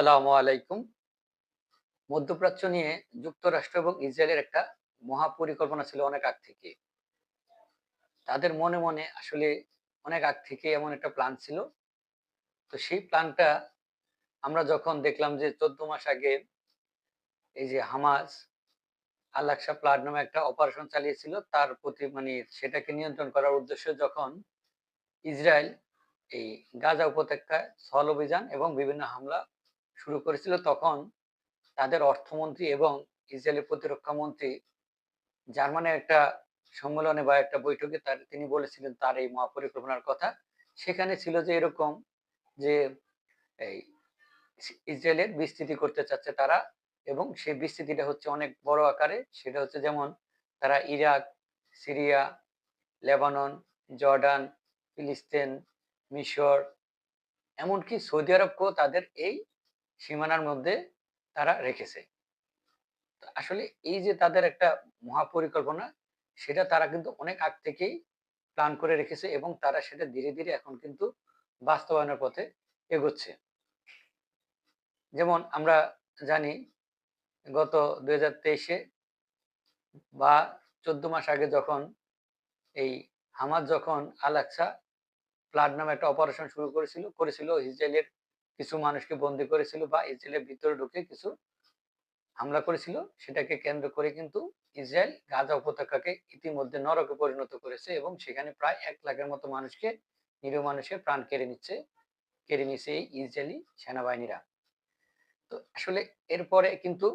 আসসালামু আলাইকুম। মধ্যপ্রাচ্য নিয়ে যুক্তরাষ্ট্র এবং ইসরায়েলের একটা মহাপরিকল্পনা ছিল অনেক আগ থেকে। তাদের মনে মনে আসলে অনেক আগ থেকে এমন একটা প্ল্যান ছিল। তো সেই প্ল্যানটা আমরা যখন দেখলাম যে চোদ্দ মাস আগে এই যে হামাস আলাকসা প্লাড নামে একটা অপারেশন চালিয়েছিল, তার প্রতি মানে সেটাকে নিয়ন্ত্রণ করার উদ্দেশ্যে যখন ইসরায়েল এই গাজা উপত্যকায় স্থল অভিযান এবং বিভিন্ন হামলা শুরু করেছিল তখন তাদের অর্থমন্ত্রী এবং ইসরায়েলের প্রতিরক্ষা মন্ত্রী জার্মানের একটা সম্মেলনে বা একটা বৈঠকে তার, তিনি বলেছিলেন তার এই মহাপরিকল্পনার কথা। সেখানে ছিল যে এরকম যে এই ইসরায়েলের বিস্তৃতি করতে চাচ্ছে তারা এবং সেই বিস্তৃতিটা হচ্ছে অনেক বড় আকারে। সেটা হচ্ছে যেমন তারা ইরাক, সিরিয়া, লেবানন, জর্ডান, ফিলিস্তিন, মিশর, এমনকি সৌদি আরবকেও তাদের এই সীমানার মধ্যে তারা রেখেছে। আসলে এই যে তাদের একটা মহাপরিকল্পনা, সেটা তারা কিন্তু অনেক আগ থেকেই প্ল্যান করে রেখেছে এবং তারা সেটা ধীরে ধীরে এখন কিন্তু বাস্তবায়নের পথে এগোচ্ছে। যেমন আমরা জানি, গত দুই হাজার তেইশে বা চোদ্দ মাস আগে যখন এই হামাদ যখন আলাকসা প্লাড নামে একটা অপারেশন শুরু করেছিল করেছিল, ইসরায়েলের কিছু মানুষকে বন্দি করেছিল বা ইসরায়েলের ভিতরে ঢুকে কিছু হামলা করেছিল, সেটাকে কেন্দ্র করে কিন্তু ইসরায়েল গাজা উপত্যকাকে ইতিমধ্যে নরকে পরিণত করেছে এবং সেখানে প্রায় এক লাখের মতো মানুষকে নিরীহ মানুষের প্রাণ কেড়ে নিচ্ছে কেড়ে নিচ্ছে এই ইসরায়েলি সেনাবাহিনীরা। তো আসলে এরপরে কিন্তু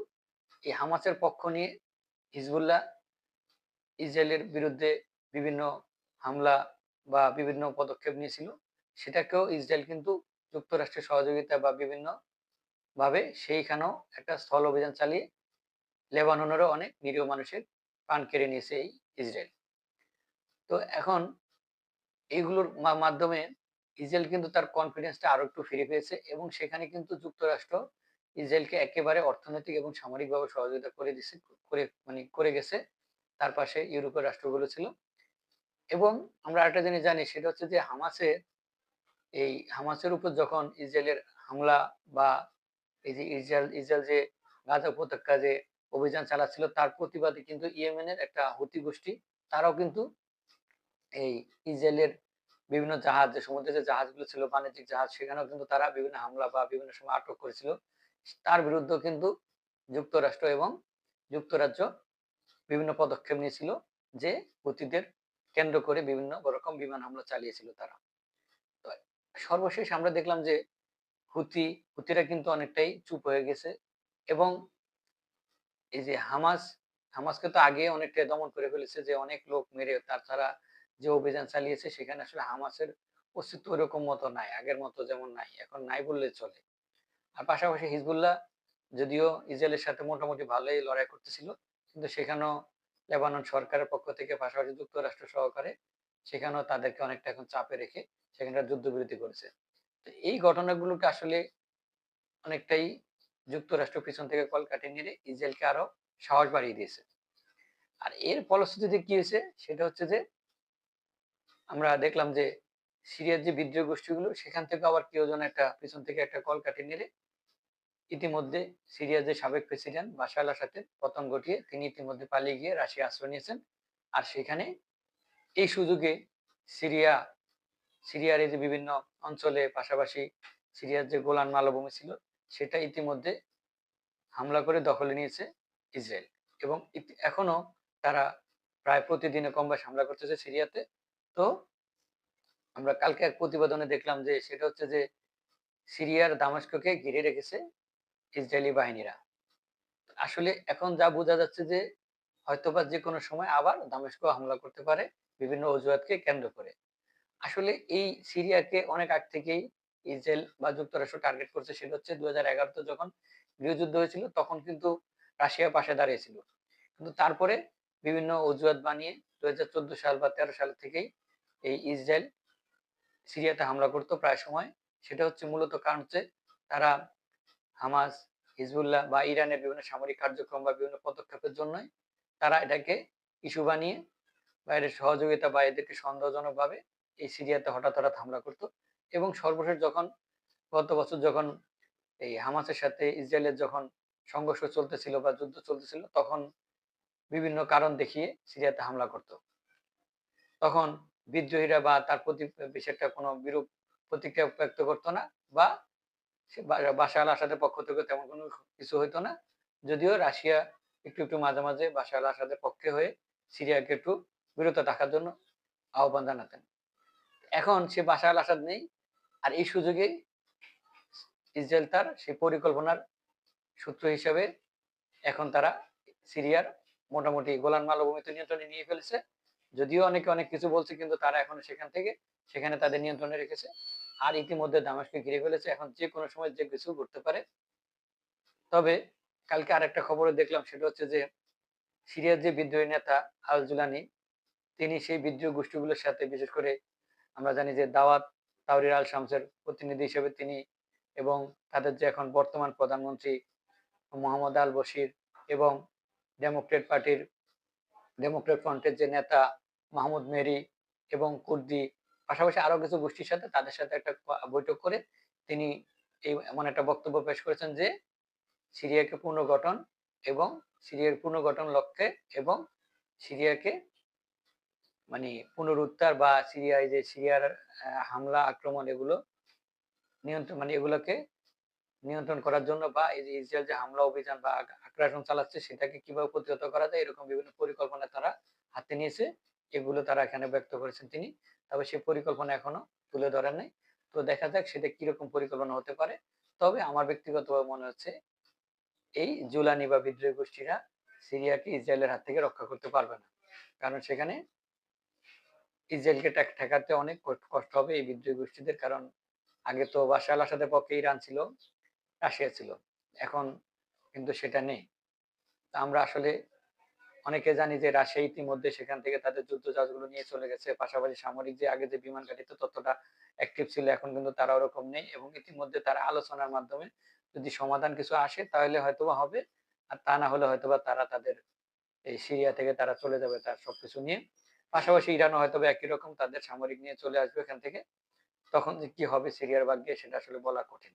এই হামাসের পক্ষ নিয়ে হিজবুল্লাহ ইসরায়েলের বিরুদ্ধে বিভিন্ন হামলা বা বিভিন্ন পদক্ষেপ নিয়েছিল, সেটাকেও ইসরায়েল কিন্তু যুক্তরাষ্ট্রের সহযোগিতা বা বিভিন্ন ভাবে সেইখানেও একটা স্থল অভিযান চালিয়ে লেবাননেরও অনেক নিরীহ মানুষের প্রাণ কেড়ে নিয়েছে এই ইসরায়েল। তো এখন এইগুলোর মাধ্যমে ইসরায়েল কিন্তু তার কনফিডেন্সটা আরও একটু ফিরে পেয়েছে এবং সেখানে কিন্তু যুক্তরাষ্ট্র ইসরায়েলকে একেবারে অর্থনৈতিক এবং সামরিকভাবে সহযোগিতা করে দিচ্ছে করে মানে করে গেছে। তার পাশে ইউরোপের রাষ্ট্রগুলো ছিল। এবং আমরা একটা জিনিস জানি, সেটা হচ্ছে যে হামাসের এই হামাসের উপর যখন ইসরায়েলের হামলা বা এই যে ইসরায়েল ইসরায়েল যে গাজা উপত্যকা যে অভিযান চালাচ্ছিল, তার প্রতিবাদে কিন্তু ইয়েমেনের একটা হুতি গোষ্ঠী, তারাও কিন্তু এই ইসরায়েলের বিভিন্ন জাহাজ, যে সমুদ্রে যে জাহাজগুলো ছিল, বাণিজ্যিক জাহাজ, সেখানেও কিন্তু তারা বিভিন্ন হামলা বা বিভিন্ন সময় আটক করেছিল। তার বিরুদ্ধেও কিন্তু যুক্তরাষ্ট্র এবং যুক্তরাজ্য বিভিন্ন পদক্ষেপ নিয়েছিল যে হুতিদের কেন্দ্র করে বিভিন্ন রকম বিমান হামলা চালিয়েছিল তারা। সর্বশেষ আমরা দেখলাম যে হুতি, হুতিরা কিন্তু অনেকটাই চুপ হয়ে গেছে এবং এই যে হামাস, হামাসকে তো আগে অনেকটা দমন করে ফেলেছে যে অনেক লোক মেরে তারা যে অভিযান চালিয়েছে সেখানে আসলে হামাসের অস্তিত্ব ওরকম মতো নাই, আগের মতো যেমন নাই, এখন নাই বললে চলে। আর পাশাপাশি হিজবুল্লাহ যদিও ইসরায়েলের সাথে মোটামুটি ভালোই লড়াই করতেছিল, কিন্তু সেখানেও লেবানন সরকারের পক্ষ থেকে পাশাপাশি যুক্তরাষ্ট্র সহকারে সেখানেও তাদেরকে অনেকটা এখন চাপে রেখে সেখানে যুদ্ধবিরতি করেছে। তো এই ঘটনাগুলোকে আসলে অনেকটাই যুক্তরাষ্ট্র পিছন থেকে কল কাটিয়ে নিয়ে ইসরায়েলকে আরও সাহস বাড়িয়ে দিয়েছে। আর এর ফলশ্রুতিতে কি হয়েছে? সেটা হচ্ছে যে আমরা দেখলাম যে সিরিয়ার যে বিদ্রোহ গোষ্ঠীগুলো, সেখান থেকে আবার কেউ যেন একটা পিছন থেকে একটা কল কাটিয়ে নিলে ইতিমধ্যে সিরিয়ার যে সাবেক প্রেসিডেন্ট বাশার সাথে পতন ঘটিয়ে তিনি ইতিমধ্যে পালিয়ে গিয়ে রাশিয়া আশ্রয় নিয়েছেন। আর সেখানে এই সুযোগে সিরিয়া, সিরিয়ার এই যে বিভিন্ন অঞ্চলে পাশাপাশি সিরিয়ার যে গোলান মালভূমি ছিল, সেটা ইতিমধ্যে হামলা করে দখলে নিয়েছে ইসরায়েল। এবং এখনও তারা প্রায় প্রতিদিনে কম বেশ হামলা করতেছে সিরিয়াতে। তো আমরা কালকে এক প্রতিবেদনে দেখলাম যে, সেটা হচ্ছে যে সিরিয়ার দামাস্ককে ঘিরে রেখেছে ইসরায়েলি বাহিনীরা। আসলে এখন যা বোঝা যাচ্ছে যে, হয়তোবা যে কোনো সময় আবার দামেস্ক হামলা করতে পারে। বিভিন্ন অজুহাতকে কেন্দ্র করে। আসলে এই সিরিয়াকে অনেক আগ থেকেই ইসরায়েল বা যুক্তরাষ্ট্র টার্গেট করছে সেটা হচ্ছে দুই হাজার যখন গৃহযুদ্ধ হয়েছিল তখন কিন্তু রাশিয়া পাশে দাঁড়িয়েছিল। কিন্তু তারপরে বিভিন্ন অজুহাত বানিয়ে দুই হাজার চোদ্দ সাল বা তেরো সাল থেকেই এই ইসরায়েল সিরিয়াতে হামলা করতো প্রায় সময়। সেটা হচ্ছে মূলত কারণ হচ্ছে তারা হামাস, হিজবুল্লাহ বা ইরানের বিভিন্ন সামরিক কার্যক্রম বা বিভিন্ন পদক্ষেপের জন্যই তারা এটাকে ইস্যু বানিয়ে বা এদের সহযোগিতা বা এদেরকে সন্দেহজনকভাবে এই সিরিয়াতে হঠাৎ হঠাৎ হামলা করত। এবং সর্বশেষ যখন, গত বছর যখন এই হামাসের সাথে ইসরায়েলের যখন সংঘর্ষ চলতেছিল বা যুদ্ধ চলতেছিল, তখন বিভিন্ন কারণ দেখিয়ে সিরিয়াতে হামলা করত। তখন বিদ্রোহীরা বা তার প্রতি বেশি একটা কোনো বিরূপ প্রতিক্রিয়া ব্যক্ত করতো না বা বাশার আল আসাদের পক্ষ থেকে তেমন কোনো কিছু হইতো না। যদিও রাশিয়া একটু একটু মাঝে মাঝে বাশার আল আসাদের পক্ষে হয়ে সিরিয়াকে একটু বিরত থাকার জন্য আহ্বান জানাতেন। এখন সে বাশার আল আসাদ নেই আর এই সুযোগে ইসরায়েল তার সেই পরিকল্পনার সূত্র হিসাবে এখন তারা সিরিয়ার মোটামুটি গোলান মালভূমিতে নিয়ন্ত্রণে নিয়ে ফেলেছে। যদিও অনেকে অনেক কিছু বলছে কিন্তু তারা এখন সেখান থেকে, সেখানে তাদের নিয়ন্ত্রণে রেখেছে। আর ইতিমধ্যে দামাসকে ঘিরে ফেলেছে। এখন যে কোনো সময় যে কিছু ঘটতে পারে। তবে কালকে আরেকটা খবরে দেখলাম, সেটা হচ্ছে যে সিরিয়ার যে বিদ্রোহী নেতা আল জুলানি তিনি সেই বিদ্রোহী গোষ্ঠীগুলোর সাথে, বিশেষ করে আমরা জানি যে দাওয়াত তাওরির আল শামসের প্রতিনিধি হিসেবে তিনি এবং তাদের যে এখন বর্তমান প্রধানমন্ত্রী মোহাম্মদ আল বশির এবং ডেমোক্রেট পার্টির, ডেমোক্রেট ফ্রন্টের যে নেতা মাহমুদ মেরি এবং কুর্দি, পাশাপাশি আরও কিছু গোষ্ঠীর সাথে তাদের সাথে একটা বৈঠক করে তিনি এই এমন একটা বক্তব্য পেশ করেছেন যে সিরিয়াকে পুনর্গঠন এবং সিরিয়ার পুনর্গঠন লক্ষ্যে এবং সিরিয়াকে মানে পুনরুদ্ধার বা সিরিয়ায় যে সিরিয়ার হামলা, আক্রমণ এগুলো নিয়ন্ত্রণ মানে এগুলোকে নিয়ন্ত্রণ করার জন্য বা এই যে ইসরায়েল যে হামলা অভিযান বা আগ্রাসন চালাচ্ছে, সেটাকে কীভাবে প্রতিহত করা যায়, এরকম বিভিন্ন পরিকল্পনা তারা হাতে নিয়েছে, এগুলো তারা এখানে ব্যক্ত করেছেন তিনি। তবে সেই পরিকল্পনা এখনও তুলে ধরেন নাই। তো দেখা যাক সেটা কীরকম পরিকল্পনা হতে পারে। তবে আমার ব্যক্তিগতভাবে মনে হচ্ছে, এই জুলানি বা বিদ্রোহী গোষ্ঠীরা সিরিয়াকে ইসরায়েলের হাত থেকে রক্ষা করতে পারবে না। কারণ সেখানে ইসরায়েলকে ঠেকাতে অনেক কষ্ট হবে এই বিদ্রোহী গোষ্ঠীদের। কারণ আগে তো বাশার আসাদের পক্ষে ইরান ছিল, রাশিয়া ছিল। এখন কিন্তু সেটা নেই। আমরা আসলে অনেকে জানি যে রাশিয়া ইতিমধ্যে সেখান থেকে তাদের যুদ্ধ জাহাজগুলো নিয়ে চলে গেছে। পাশাপাশি সামরিক যে আগে যে বিমান ঘাটিতে ততটা অ্যাক্টিভ ছিল, এখন কিন্তু তারা ওরকম নেই এবং ইতিমধ্যে তারা আলোচনার মাধ্যমে যদি সমাধান কিছু আসে, তাহলে হয়তোবা হবে। আর তা না হলে হয়তোবা তারা তাদের এই সিরিয়া থেকে তারা চলে যাবে তার সবকিছু নিয়ে। পাশাপাশি ইরানও হয়তোবা একই রকম তাদের সামরিক নিয়ে চলে আসবে এখান থেকে। তখন যে কি হবে সিরিয়ার ভাগ্যে সেটা আসলে বলা কঠিন।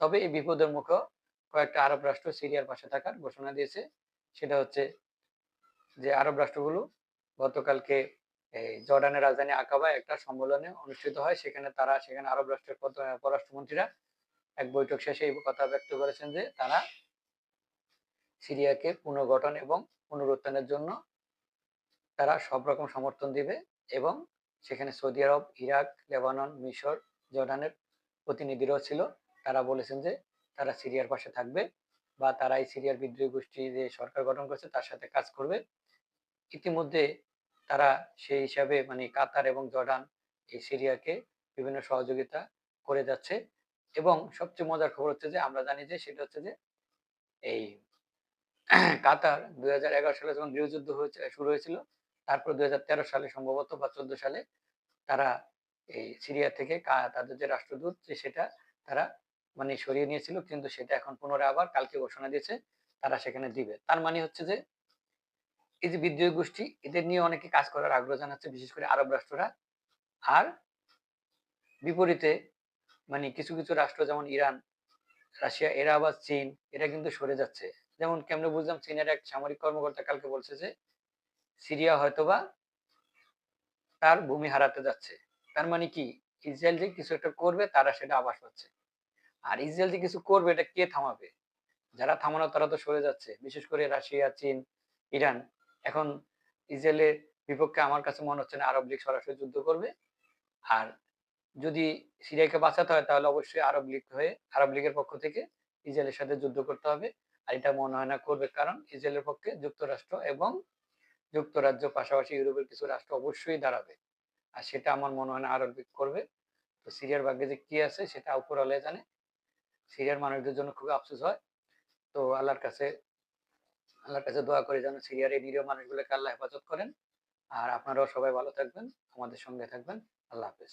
তবে এই বিপদের মুখে কয়েকটা আরব রাষ্ট্র সিরিয়ার পাশে থাকার ঘোষণা দিয়েছে। সেটা হচ্ছে যে আরব রাষ্ট্রগুলো গতকালকে এই জর্ডানের রাজধানী আকাবায় একটা সম্মেলনে অনুষ্ঠিত হয়। সেখানে তারা, সেখানে আরব রাষ্ট্রের পররাষ্ট্রমন্ত্রীরা এক বৈঠক শেষে এই কথা ব্যক্ত করেছেন যে তারা সিরিয়াকে পুনর্গঠন এবং পুনরুত্থানের জন্য তারা সব রকম সমর্থন দিবে এবং সেখানে সৌদি আরব, ইরাক, লেবানন, মিশর, জর্ডানের প্রতিনিধিরাও ছিল। তারা বলেছেন যে তারা সিরিয়ার পাশে থাকবে বা তারা এই সিরিয়ার বিদ্রোহী গোষ্ঠী যে সরকার গঠন করছে তার সাথে কাজ করবে। ইতিমধ্যে তারা সেই হিসাবে মানে কাতার এবং জর্ডান এই সিরিয়াকে বিভিন্ন সহযোগিতা করে যাচ্ছে এবং সবচেয়ে মজার খবর হচ্ছে যে আমরা জানি যে সেটা হচ্ছে যে এই কাতার দুই হাজার এগারো সালে যখন গৃহযুদ্ধ শুরু হয়েছিল তারপর দুই হাজার তেরো সালে সম্ভবত বা চোদ্দ সালে তারা এই সিরিয়া থেকে তাদের যে রাষ্ট্রদূত সেটা তারা মানে সরিয়ে নিয়েছিল, কিন্তু সেটা এখন পুনরায় আবার কালকে ঘোষণা দিয়েছে, তারা সেখানে দিবে। তার মানে হচ্ছে যে এই যে বিদ্রোহী গোষ্ঠী, এদের নিয়ে অনেকে কাজ করার আগ্রহ জানাচ্ছে, বিশেষ করে আরব রাষ্ট্ররা। আর বিপরীতে মানে কিছু কিছু রাষ্ট্র যেমন ইরান, রাশিয়া, এরা আবার চীন, এরা কিন্তু সরে যাচ্ছে। যেমন কেমনে বুঝলাম, চীনের এক সামরিক কর্মকর্তা কালকে বলছে যে সিরিয়া হয়তোবা তার ভূমি হারাতে যাচ্ছে। তার মানে কি? ইসরায়েল যে কিছু একটা করবে, তারা সেটা আবাস পাচ্ছে। আর ইসরায়েল যে কিছু করবে, এটা কে থামাবে? যারা থামানো তারা তো সরে যাচ্ছে। বিশেষ করে রাশিয়া, চীন, ইরান। এখন ইসরায়েলের বিপক্ষে আমার কাছে মনে হচ্ছে না আরব লীগ সরাসরি যুদ্ধ করবে। আর যদি সিরিয়াকে বাঁচাতে হয়, তাহলে অবশ্যই আরব লীগ হয়ে, আরব লীগের পক্ষ থেকে ইসরায়েলের সাথে যুদ্ধ করতে হবে। আর এটা মনে হয় না করবে, কারণ ইসরায়েলের পক্ষে যুক্তরাষ্ট্র এবং যুক্তরাজ্য পাশাপাশি ইউরোপের কিছু রাষ্ট্র অবশ্যই দাঁড়াবে। আর সেটা আমার মনে হয় না আরব করবে। তো সিরিয়ার ভাগ্যে যে কি আছে সেটা উপরালে জানে। সিরিয়ার মানুষদের জন্য খুবই আফসোস হয়। তো আল্লাহর কাছে আল্লাহর কাছে দোয়া করে যেন সিরিয়ার এই নিরীহ মানুষগুলোকে আল্লাহ হেফাজত করেন। আর আপনারাও সবাই ভালো থাকবেন, আমাদের সঙ্গে থাকবেন। আল্লাহ হাফেজ।